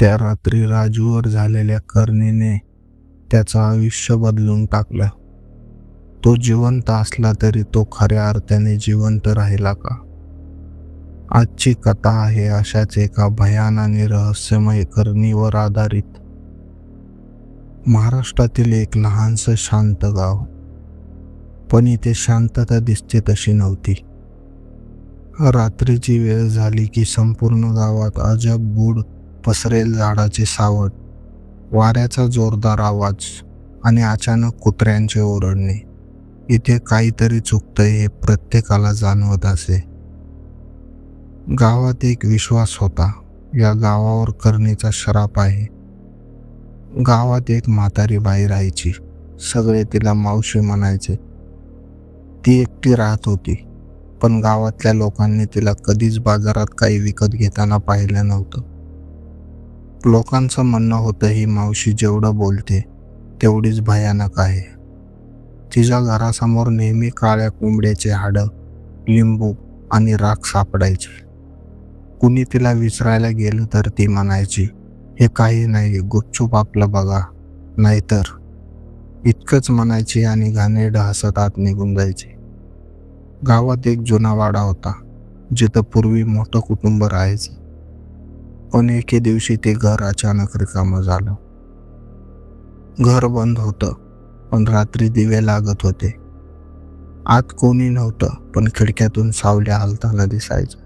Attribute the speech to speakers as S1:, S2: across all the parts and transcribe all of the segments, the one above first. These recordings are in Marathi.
S1: त्या रात्री राजूवर झालेल्या करणीने त्याचं आयुष्य बदलून टाकलं. तो जिवंत असला तरी तो खऱ्या अर्थाने जिवंत राहिला का? आजची कथा आहे अशाच एका भयान आणि रहस्यमय करणीवर आधारित. महाराष्ट्रातील एक लहानसं शांत गाव. पण इथे शांतता दिसते तशी नव्हती. रात्रीची वेळ झाली की संपूर्ण गावात अजब बूड पसरेल झाडाचे सावट वाऱ्याचा जोरदार आवाज आणि अचानक कुत्र्यांचे ओरडणे. इथे काहीतरी चुकतंय हे प्रत्येकाला जाणवत असे. गावात एक विश्वास होता या गावावर करणीचा शराप आहे. गावात एक म्हातारी बाई राहायची सगळे तिला मावशी म्हणायचे. ती एकटी राहत होती पण गावातल्या लोकांनी तिला कधीच बाजारात काही विकत घेताना पाहिलं नव्हतं. लोकांचं म्हणणं होतं ही मावशी जेवढं बोलते तेवढीच भयानक आहे. तिच्या घरासमोर नेहमी काळ्या कोंबड्याचे हाडं लिंबू आणि राख सापडायचे. कुणी तिला विचारायला गेलं तर ती म्हणायची हे काही नाही गुपचूप आपलं बघा. नाहीतर इतकंच म्हणायची आणि घाणेरडं हसत आत निघून जायची. गावात एक जुना वाडा होता जिथं पूर्वी मोठं कुटुंब राहायचं. पण एके दिवशी ते घर अचानक रिकामं झालं. घर बंद होतं पण रात्री दिवे लागत होते. आत कोणी नव्हतं पण खिडक्यातून सावल्या हलताना दिसायचं.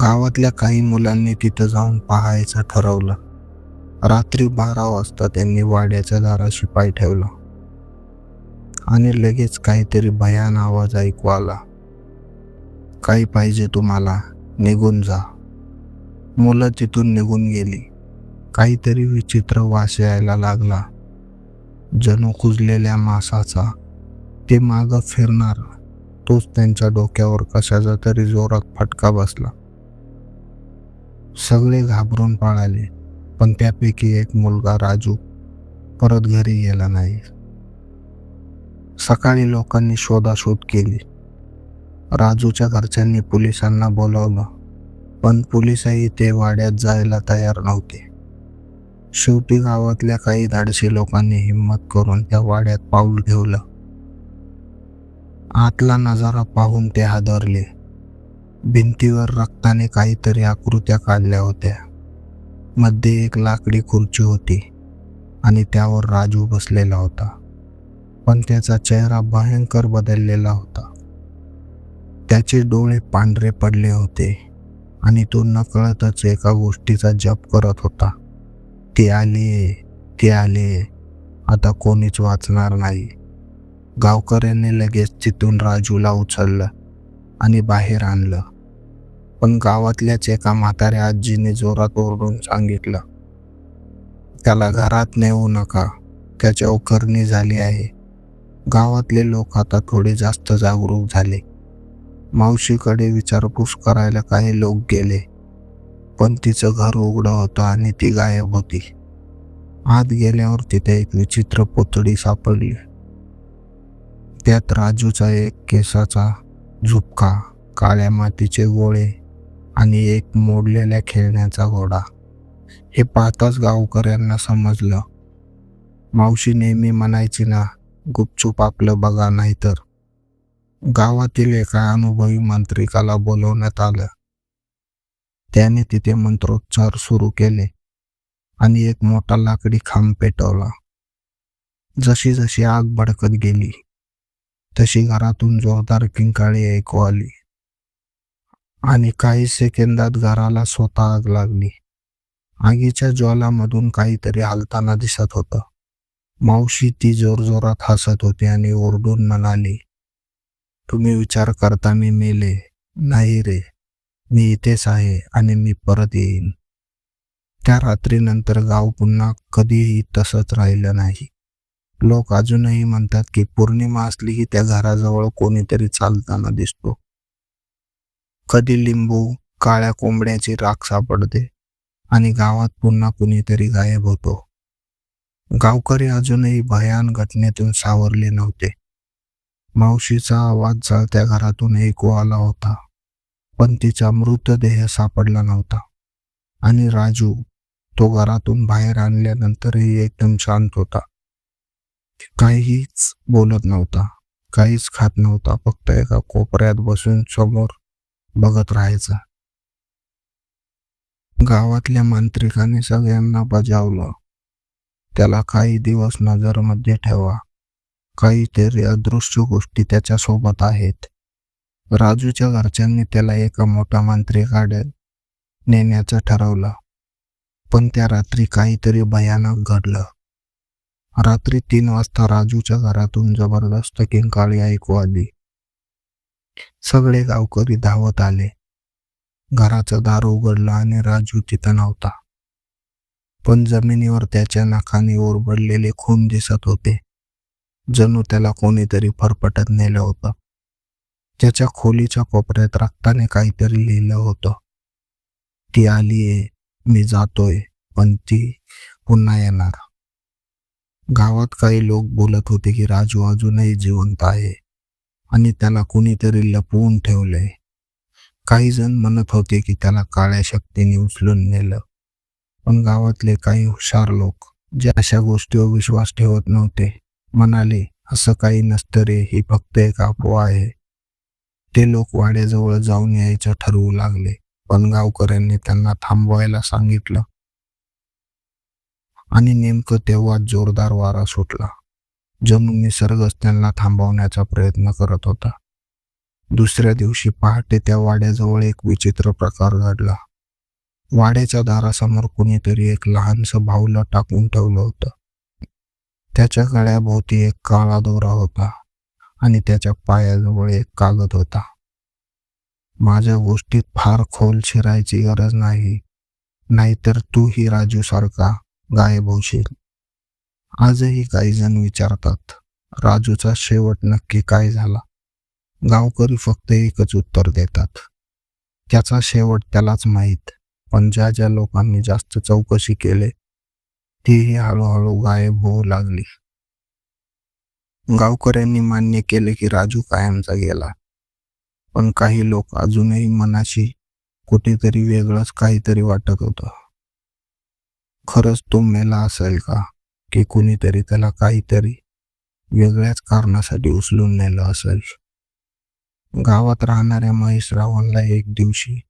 S1: गावातल्या काही मुलांनी तिथं जाऊन पाहायचं ठरवलं. रात्री बारा वाजता त्यांनी वाड्याच्या दाराशी पाय ठेवला. आणि लगेच काहीतरी भयान आवाज ऐकू आला. काही पाहिजे तुम्हाला निघून जा. मुलं तिथून निघून गेली. काहीतरी विचित्र वास यायला लागला. जणू कुजलेल्या मासाचा. ते मागं फिरणार. तोच त्यांच्या डोक्यावर कशाचा तरी जोरात फटका बसला. सगळे घाबरून पळाले पण त्यापैकी एक मुलगा राजू परत घरी गेला नाही. सकाळी लोकांनी शोधाशोध केली. राजूच्या घरच्यांनी पोलिसांना बोलावलं. पण पोलिसही ते वाड्यात जायला तयार नव्हते. शेवटी गावातल्या काही धाडसी लोकांनी हिंमत करून त्या वाड्यात पाऊल ठेवलं. आतला नजारा पाहून ते हादरले. भिंतीवर रक्ताने काहीतरी आकृत्या काढल्या होत्या. मध्ये एक लाकडी खुर्ची होती आणि त्यावर राजू बसलेला होता. पण त्याचा चेहरा भयंकर बदललेला होता. त्याचे डोळे पांढरे पडले होते. आणि तो नकळतच एका गोष्टीचा जप करत होता. ते आले ते आले. आता कोणीच वाचणार नाही. गावकऱ्यांनी लगेच तिथून राजूला उचललं आणि बाहेर आणलं. पण गावातल्याच एका म्हाताऱ्या आजीने जोरात ओरडून सांगितलं त्याला घरात नेऊ नका. त्याच्या करणी झाली आहे. गावातले लोक आता थोडे जास्त जागरूक झाले. मावशीकडे विचारपूस करायला काही लोक गेले. पण तिचं घर उघडं होतं आणि ती गायब होती. आत गेल्यावर तिथे एक विचित्र पुतळी सापडली. त्यात राजूचा एक केसाचा झुपका काळ्या मातीचे गोळे आणि एक मोडलेल्या खेळण्याचा घोडा. हे पाहताच गावकऱ्यांना समजलं. मावशी नेहमी म्हणायची ना गुपचूप आपलं बघा नाहीतर. गावातील एका अनुभवी मांत्रिकाला बोलवण्यात आलं. त्याने तिथे मंत्रोच्चार सुरू केले आणि एक मोठा लाकडी खांब पेटवला. जशी जशी आग भडकत गेली तशी घरातून जोरदार किंकाळी ऐकू आली आणि काही सेकंदात घराला स्वतः आग लागली. आगीच्या ज्वालामधून काहीतरी हलताना दिसत होतं. मावशी ती जोरजोरात हसत होती आणि ओरडून म्हणाली तुम्ही विचार करता मी मेले नाही रे मी इथेच आहे आणि मी परत येईन. त्या रात्रीनंतर गाव पुन्हा कधीही तसंच राहिलं नाही. लोक अजूनही म्हणतात की पौर्णिमा असली की त्या घराजवळ कोणीतरी चालताना दिसतो. कधी लिंबू काळ्या कोंबड्याची राख सापडते आणि गावात पुन्हा कुणीतरी गायब होतो. गावकरी अजूनही भयान घटनेतून सावरले नव्हते. मावशीचा आवाज जळत्या घरातून ऐकू आला होता पण तिचा मृतदेह सापडला नव्हता. आणि राजू तो घरातून बाहेर आणल्यानंतरही एकदम शांत होता. काहीच बोलत नव्हता काहीच खात नव्हता फक्त एका कोपऱ्यात बसून समोर बघत राहायचा. गावातल्या मांत्रिकाने सगळ्यांना बजावलं. त्याला काही दिवस नजरमध्ये ठेवा. काहीतरी अदृश्य गोष्टी त्याच्यासोबत आहेत. राजूच्या घरच्यांनी त्याला एका मोठ्या मांत्रिकाकडे नेण्याचं ठरवलं. पण त्या रात्री काहीतरी भयानक घडलं. रात्री तीन वाजता राजूच्या घरातून जबरदस्त किंकाळी ऐकू आली. सगळे गावकरी धावत आले. घराचं दार उघडलं आणि राजू तिथं नव्हता. पण जमिनीवर त्याच्या नाकाने ओरबडलेले खून दिसत होते. जणू त्याला कोणीतरी फरफटत नेलं होतं. त्याच्या खोलीच्या कोपऱ्यात रक्ताने काहीतरी लिहिलं होतं. ती आलीये मी जातोय पण ती पुन्हा येणार. गावात काही लोक बोलत होते की राजू अजूनही जिवंत आहे आणि त्याला कुणीतरी लपवून ठेवलंय. काही जण म्हणत होते की त्याला काळ्या शक्तीने उचलून नेलं. पण गावातले काही हुशार लोक जे अशा गोष्टीवर विश्वास ठेवत नव्हते. म्हणाले असं काही नसतं रे ही फक्त एक अफवा आहे. ते लोक वाड्याजवळ जाऊन यायचं ठरवू लागले पण गावकऱ्यांनी त्यांना थांबवायला सांगितलं. आणि नेमकं तेव्हा जोरदार वारा सुटला. जणू निसर्गच त्यांना थांबवण्याचा प्रयत्न करत होता. दुसऱ्या दिवशी पहाटे त्या वाड्याजवळ एक विचित्र प्रकार घडला. वाड्याच्या दारासमोर कुणीतरी एक लहानसं भाऊला टाकून ठेवलं होतं. त्याच्या गळ्याभोवती एक काळा दोरा होता आणि त्याच्या पायाजवळ एक कागद होता. माझ्या गोष्टीत फार खोल शिरायची गरज नाही नाहीतर तूही राजू सारखा गायब होशील. आजही काही जण विचारतात राजूचा शेवट नक्की काय झाला? गावकरी फक्त एकच उत्तर देतात. त्याचा शेवट त्यालाच माहीत पण ज्या ज्या लोकांनी जास्त चौकशी केले तीही हळूहळू गायब होऊ लागली. गावकऱ्यांनी मान्य केले की राजू कायमचा गेला. पण काही लोक अजूनही मनाशी कुठेतरी वेगळंच काहीतरी वाटत होतं. खरंच तो मेला असेल का? की कुणीतरी त्याला काहीतरी वेगळ्याच कारणासाठी उचलून नेलं असेल? गावात राहणाऱ्या महेश रावणला एक दिवशी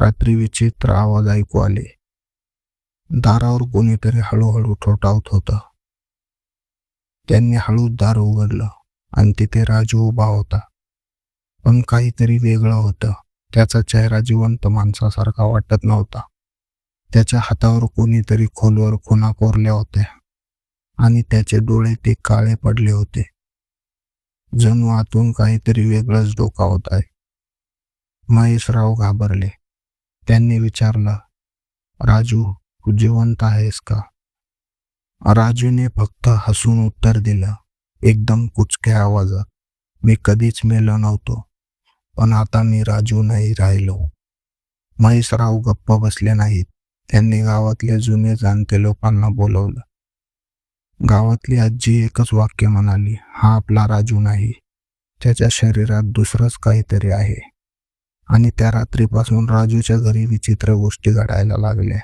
S1: रात्री विचित्र आवाज ऐकू आले. दारावर कोणीतरी हळूहळू ठोठावत होतं. त्यांनी हळूच दार उघडलं आणि तिथे राजू उभा होता. पण काहीतरी वेगळं होतं. त्याचा चेहरा जिवंत माणसासारखा वाटत नव्हता. त्याच्या हातावर कोणीतरी खोलवर खुणा कोरल्या होत्या आणि त्याचे डोळे ते काळे पडले होते. जणू आतून काहीतरी वेगळंच डोकावत आहे. महेशराव घाबरले. त्यांनी विचारलं राजू तू जिवंत आहेस का? राजूने फक्त हसून उत्तर दिलं एकदम कुचक्या आवाजात. मी कधीच मेलो नव्हतो पण आता मी राजू नाही राहिलो. महेशराव गप्प बसले नाहीत. त्यांनी गावातले जुने जाणते लोकांना बोलवलं. गावातली आजी एकच वाक्य म्हणाली हा आपला राजू नाही. त्याच्या शरीरात दुसरंच काहीतरी आहे. आणि त्या रात्रीपासून राजूच्या घरी विचित्र गोष्टी घडायला लागल्या.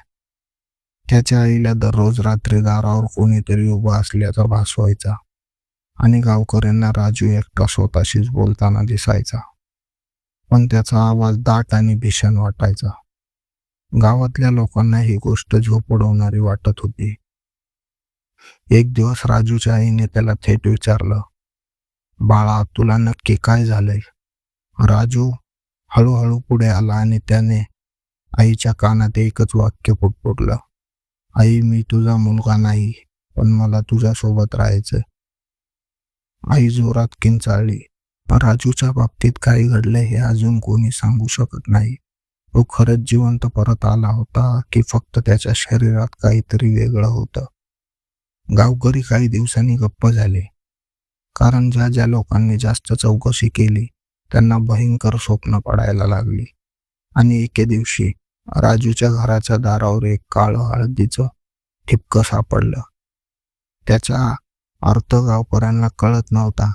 S1: त्याच्या आईला दररोज रात्री दारावर कोणीतरी उभा असल्याचा भास व्हायचा आणि गावकऱ्यांना राजू एकटा स्वतःशीच बोलताना दिसायचा. पण त्याचा आवाज दाट आणि भीषण वाटायचा. गावातल्या लोकांना ही गोष्ट झोपडवणारी वाटत होती. एक दिवस राजूच्या आईने त्याला थेट विचारलं बाळा तुला नक्की काय झालंय? राजू हळूहळू पुढे आला आणि त्याने आईच्या कानात एकच वाक्य पुटपुटलं. आई मी तुझा मुलगा नाही पण मला तुझ्यासोबत राहायचं आई जोरात किंचाळली. राजूच्या बाबतीत काय घडलंय हे अजून कोणी सांगू शकत नाही. तो खरंच जिवंत परत आला होता की फक्त त्याच्या शरीरात काहीतरी वेगळं होतं? गावकरी काही दिवसांनी गप्प झाले. कारण ज्या ज्या लोकांनी जास्त चौकशी केली त्यांना भयंकर स्वप्न पडायला लागली. आणि एके दिवशी राजूच्या घराच्या दारावर एक काळ हळदीचं ठिपकं सापडलं. त्याचा अर्थ गावकऱ्यांना कळत नव्हता.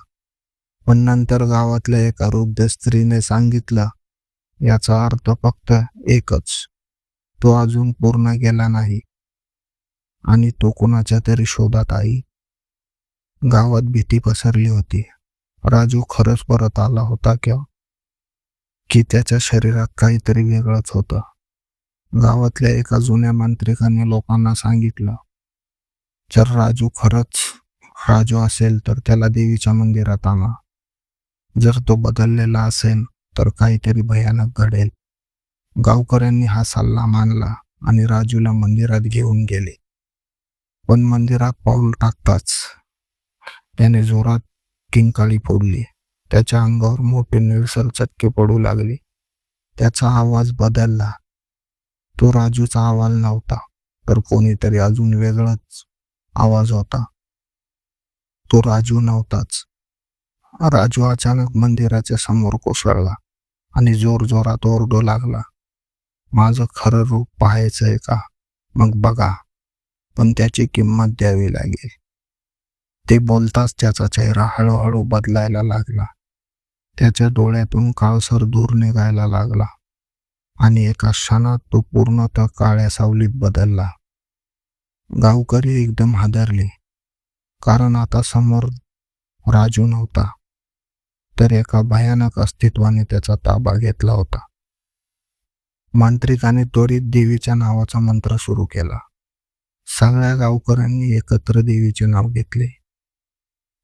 S1: पण नंतर गावातल्या एका वृद्ध स्त्रीने सांगितलं याचा अर्थ फक्त एकच. तो अजून पूर्ण गेला नाही. आणि तो कुणाच्या तरी शोधात आई. गावात भीती पसरली होती. राजू खरंच परत आला होता किंवा? की त्याच्या शरीरात काहीतरी वेगळंच होतं. गावातल्या एका जुन्या मांत्रिकाने लोकांना सांगितलं जर राजू खरंच राजू असेल तर त्याला देवीच्या मंदिरात आणा. जर तो बदललेला असेल तर काहीतरी भयानक घडेल. गावकऱ्यांनी हा सल्ला मानला आणि राजूला मंदिरात घेऊन गेले. पण मंदिरात पाऊल टाकताच त्याने जोरात किंकाळी फोडली. त्याच्या अंगावर मोठे निळसर चटके पडू लागले. त्याचा आवाज बदलला. तो राजूचा आवाज नव्हता तर कोणीतरी अजून वेगळाच आवाज होता. तो राजू नव्हताच. राजू अचानक मंदिराच्या समोर कोसळला आणि जोर जोरात ओरडू लागला. माझं खरं रूप पाहायचंय का? मग बघा पण त्याची किंमत द्यावी लागेल. ते बोलताच त्याचा चेहरा हळूहळू बदलायला लागला. त्याच्या डोळ्यातून काळसर दूर निघायला लागला. आणि एका क्षणात तो पूर्णतः काळ्या सावलीत बदलला. गावकरी एकदम हादरले कारण आता समोर राजू नव्हता तर एका भयानक अस्तित्वाने त्याचा ताबा घेतला होता. मांत्रिकाने त्वरित देवीच्या नावाचा मंत्र सुरू केला. सगळ्या गावकऱ्यांनी एकत्र देवीचे नाव घेतले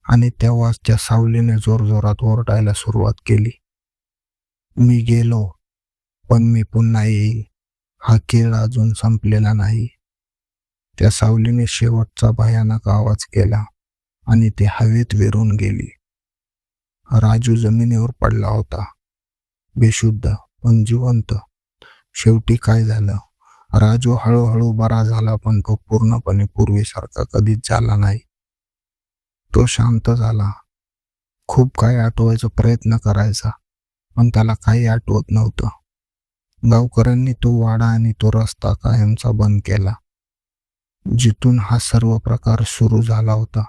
S1: आणि तेव्हाच त्या सावलीने जोरजोरात ओरडायला सुरुवात केली. मी गेलो पण मी पुन्हा येईल हा खेळ अजून संपलेला नाही. त्या सावलीने शेवटचा भयानक आवाज केला आणि ते हवेत विरून गेली. राजू जमिनीवर पडला होता. बेशुद्ध पण जिवंत. शेवटी काय झालं? राजू हळूहळू बरा झाला पण तो पूर्णपणे पूर्वीसारखा कधीच झाला नाही. तो शांत झाला. खूप काही आठवायचा प्रयत्न करायचा पण त्याला काही आठवत नव्हतं. गावकऱ्यांनी तो वाडा आणि तो रस्ता कायमचा बंद केला जिथून हा सर्व प्रकार सुरू झाला होता.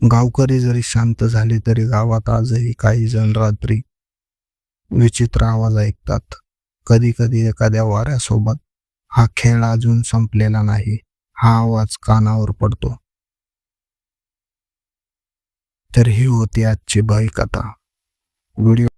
S1: गावकरी जरी शांत झाले तरी गावात आजही काही जण रात्री विचित्र आवाज ऐकतात. कधी कधी एखाद्या वाऱ्यासोबत हा खेळ अजून संपलेला नाही हा आवाज कानावर पडतो. तर ही होती आजची भयकथा. व्हिडिओ